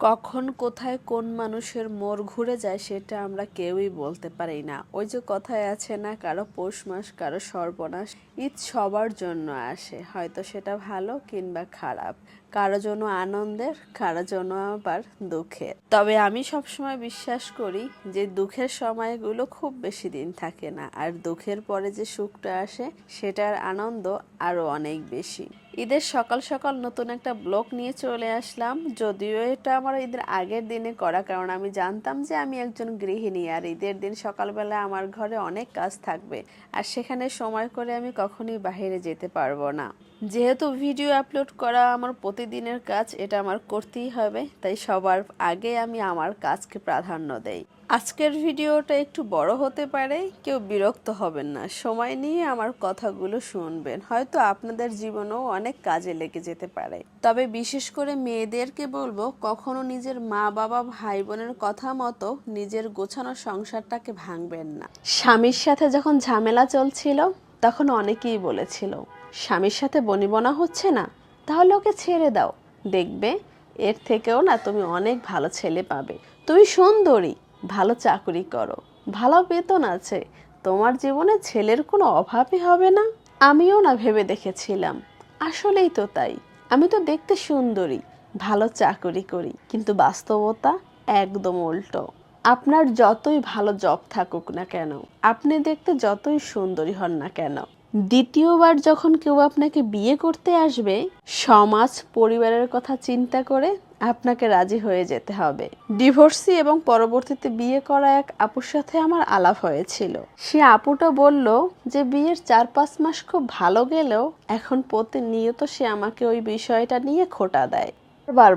কখন, কোথায়, কোন মানুষের মোর ঘুরে যায় সেটা আমরা কেউই বলতে পারি না। ওই যে কথায় আছে না, কারও পৌষ মাস, কারও সর্বনাশ, ঈদ সবার জন্য আসে। হয়তো সেটা ভালো কিংবা খারাপ। কারও জন্য আনন্দের, কারও জন্য আবার দুঃখের। তবে আমি সবসময় বিশ্বাস করি যে দুঃখের সময়গুলো খুব বেশি দিন থাকে না, আর দুঃখের পরে যে সুখটা আসে সেটার আনন্দ আরও অনেক বেশি। ঈদের সকাল সকাল নতুন একটা ব্লগ নিয়ে চলে আসলাম, যদিও এটা আমার ঈদের আগের দিনে করা, কারণ আমি জানতাম যে আমি একজন গৃহিণী, আর ঈদের দিন সকালবেলা আমার ঘরে অনেক কাজ থাকবে, আর সেখানে সময় করে আমি কখনোই বাইরে যেতে পারব না। যেহেতু ভিডিও আপলোড করা আমার প্রতিদিনের কাজ, এটা আমার করতেই হবে। তাই সবার আগে আমি আমার কাজকে প্রাধান্য দেই। আজকের ভিডিওটা একটু বড় হতে পারে, কেউ বিরক্ত হবেন না। সময় নিয়ে আমার কথাগুলো শুনবেন। হয়তো আপনাদের জীবনেও অনেক কাজে লেগে যেতে পারে। তবে বিশেষ করে মেয়েদেরকে বলব, কখনো নিজের মা, বাবা, ভাই বোনের কথা মতো নিজের গোছানো সংসারটাকে ভাঙবেন না। স্বামীর সাথে যখন ঝামেলা চলছিল, তখন অনেকেই বলেছিল স্বামীর সাথে বনিবনা হচ্ছে না, তাহলে ওকে ছেড়ে দাও। দেখবে, এর থেকেও না তুমি অনেক ভালো ছেলে পাবে। তুমি সুন্দরী, ভালো চাকরি করো, ভালো বেতন আছে। তোমার জীবনে ছেলের কোনো অভাবই হবে না। আমিও না ভেবে দেখেছিলাম। আসলেই তো তাই। আমি তো দেখতে সুন্দরী, ভালো চাকরি করি, কিন্তু বাস্তবতা একদম উল্টো। আপনার যতই ভালো জব থাকুক না কেন, আপনি দেখতে যতই সুন্দরী হন না কেন দ্বিতীয়বার যখন কেউ আপনাকে বিয়ে করতে আসবে, সমাজ, পরিবারের কথা চিন্তা করে আপনাকে রাজি হয়ে যেতে হবে। ডিভোর্সি এবং পরবর্তীতে বিয়ে করা এক আপুর সাথে আমার আলাপ হয়েছিল। সে আপুটা বলল যে, বিয়ের চার পাঁচ মাস খুব ভালো গেলেও এখন প্রতিনিয়ত সে আমাকে ওই বিষয়টা নিয়ে খোটা দেয়।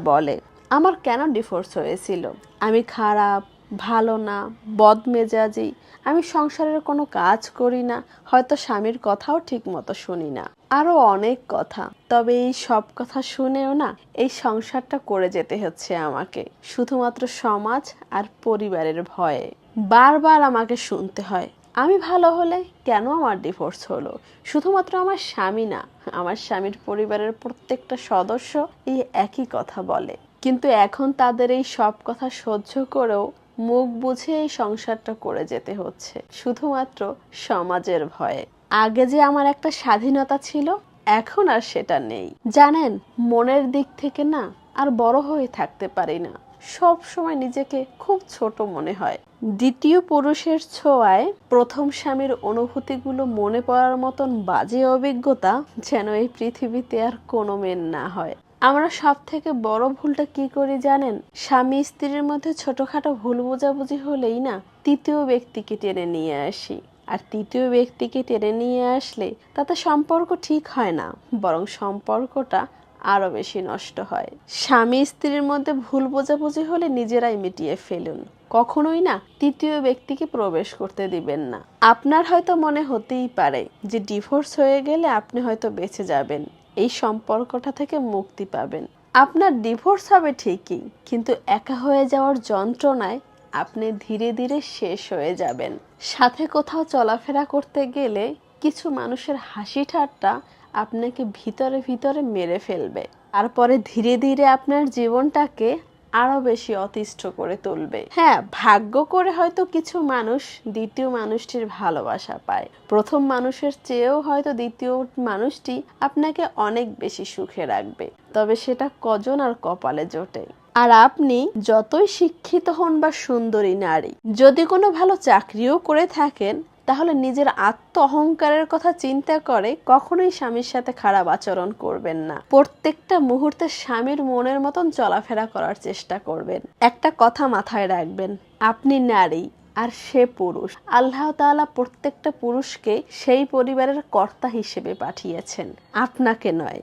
বলে, আমার কেন ডিভোর্স হয়েছিল? আমি খারাপ ভালো না, বদমেজাজি। আমি সংসারের কোনো কাজ করি না, হয়তো স্বামীর কথাও ঠিক মতো শুনি না। আরও অনেক কথা, তবে এই সব কথা শুনেও না এই সংসারটা করে যেতে হচ্ছে আমাকে, শুধুমাত্র সমাজ আর পরিবারের ভয়ে। বারবার আমাকে শুনতে হয়, আমি ভালো হলে কেন আমার ডিভোর্স হলো? শুধুমাত্র আমার স্বামী না, আমার স্বামীর পরিবারের প্রত্যেকটা সদস্য এই একই কথা বলে। কিন্তু এখন তাদের এই সব কথা সহ্য করেও মুখ বুঝে এই সংসারটা করে যেতে হচ্ছে। শুধুমাত্র সমাজের ভয়ে। আগে যে আমার একটা স্বাধীনতা ছিল, এখন আর সেটা নেই। জানেন, মনের দিক থেকে না আর বড় হয়ে থাকতে পারি না। সব সময় নিজেকে খুব ছোট মনে হয়। দ্বিতীয় পুরুষের ছোঁয়ায় প্রথম স্বামীর অনুভূতিগুলো মনে পড়ার মতন বাজে অভিজ্ঞতা যেন এই পৃথিবীতে আর কোনো মেন না হয়। আমরা সব থেকে বড় ভুলটা কি করি জানেন? স্বামী স্ত্রীর মধ্যে ছোটখাটো ভুল বোঝাবুঝি হলেই না তৃতীয় ব্যক্তিকে টেনে নিয়ে আসি। আর তৃতীয় ব্যক্তিকে টেনে নিয়ে আসলে তাতে সম্পর্ক ঠিক হয় না, বরং সম্পর্কটা আরও বেশি নষ্ট হয়। স্বামী স্ত্রীর মধ্যে ভুল বোঝাবুঝি হলে নিজেরাই মিটিয়ে ফেলুন। কখনোই না তৃতীয় ব্যক্তিকে প্রবেশ করতে দিবেন না। আপনার হয়তো মনে হতেই পারে যে ডিভোর্স হয়ে গেলে আপনি হয়তো বেঁচে যাবেন। এই সম্পর্কটা থেকে মুক্তি পাবেন। আপনার ডিভোর্স হবে ঠিকই, কিন্তু একা হয়ে যাওয়ার যন্ত্রণায় আপনি ধীরে ধীরে শেষ হয়ে যাবেন। সাথে কোথাও চলাফেরা করতে গেলে কিছু মানুষের হাসি ঠাট্টা আপনাকে ভিতরে ভিতরে মেরে ফেলবে। তারপরে ধীরে ধীরে আপনার জীবনটাকে আরও বেশি অতিষ্ঠ করে তুলবে। হ্যাঁ ভাগ্য করে হয়তো কিছু মানুষ দ্বিতীয় মানুষটির ভালোবাসা পায়। প্রথম মানুষের চেয়েও হয়তো দ্বিতীয় মানুষটি আপনাকে অনেক বেশি সুখে রাখবে। তবে সেটা কজন আর কপালে জোটে? আর আপনি যতই শিক্ষিত হন বা সুন্দরী নারী, যদি কোনো ভালো চাকরিও করে থাকেন তাহলে নিজের আত্ম অহংকারের কথা চিন্তা করে কখনোই স্বামীর সাথে খারাপ আচরণ করবেন না। প্রত্যেকটা মুহূর্তে স্বামীর মনের মতন চলাফেরা করার চেষ্টা করবেন। একটা কথা মাথায় রাখবেন, আপনি নারী আর সে পুরুষ। আল্লাহ তাআলা প্রত্যেকটা পুরুষকে সেই পরিবারের কর্তা হিসেবে পাঠিয়েছেন। আপনাকে নয়